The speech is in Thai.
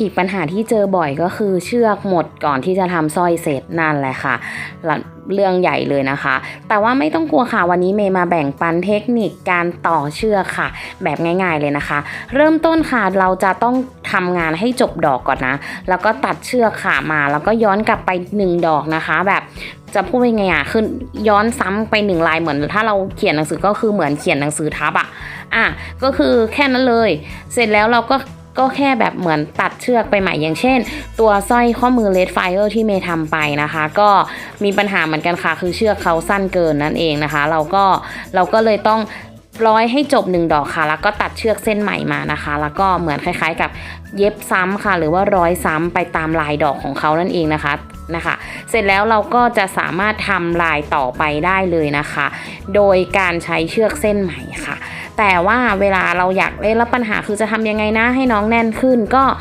อีกปัญหาที่เจอบ่อยก็คือเชือกหมดก่อนที่จะทำสร้อยเสร็จนั่นแหละค่ะ เรื่องใหญ่เลยนะคะ แต่ว่าไม่ต้องกลัวค่ะวันนี้เมย์มาแบ่งปันเทคนิคการต่อเชือกค่ะ แบบง่ายๆเลยนะคะ เริ่มต้นค่ะเราจะต้องทำงานให้จบดอกก่อนนะ แล้วก็ตัดเชือกค่ะมา แล้วก็ย้อนกลับไปหนึ่งดอกนะคะ แบบจะพูดยังไงอะคือย้อนซ้ำไปหนึ่งลายเหมือน ถ้าเราเขียนหนังสือก็คือเหมือนเขียนหนังสือทับอะอะก็คือแค่นั้นเลย เสร็จแล้วเราก็ ก็แค่แบบเหมือนตัดเชือกไปใหม่อย่างเช่น ตัวสร้อยข้อมือเลดไฟเออร์ที่เมย์ทำไปนะคะ ก็มีปัญหาเหมือนกันค่ะ คือเชือกเขาสั้นเกินนั่นเองนะคะ เราก็เราก็เลยต้องร้อยให้จบหนึ่งดอกค่ะ แล้วก็ตัดเชือกเส้นใหม่มานะคะ แล้วก็เหมือนคล้ายๆกับเย็บซ้ำค่ะ หรือว่าร้อยซ้ำไปตามลายดอกของเขานั่นเองนะคะนะคะ เสร็จแล้วเราก็จะสามารถทำลายต่อไปได้เลยนะคะ โดยการใช้เชือกเส้นใหม่ค่ะ แต่ว่าเวลาเราอยากเล่นแล้วปัญหาคือจะทำยังไงนะให้น้องแน่นขึ้น ก็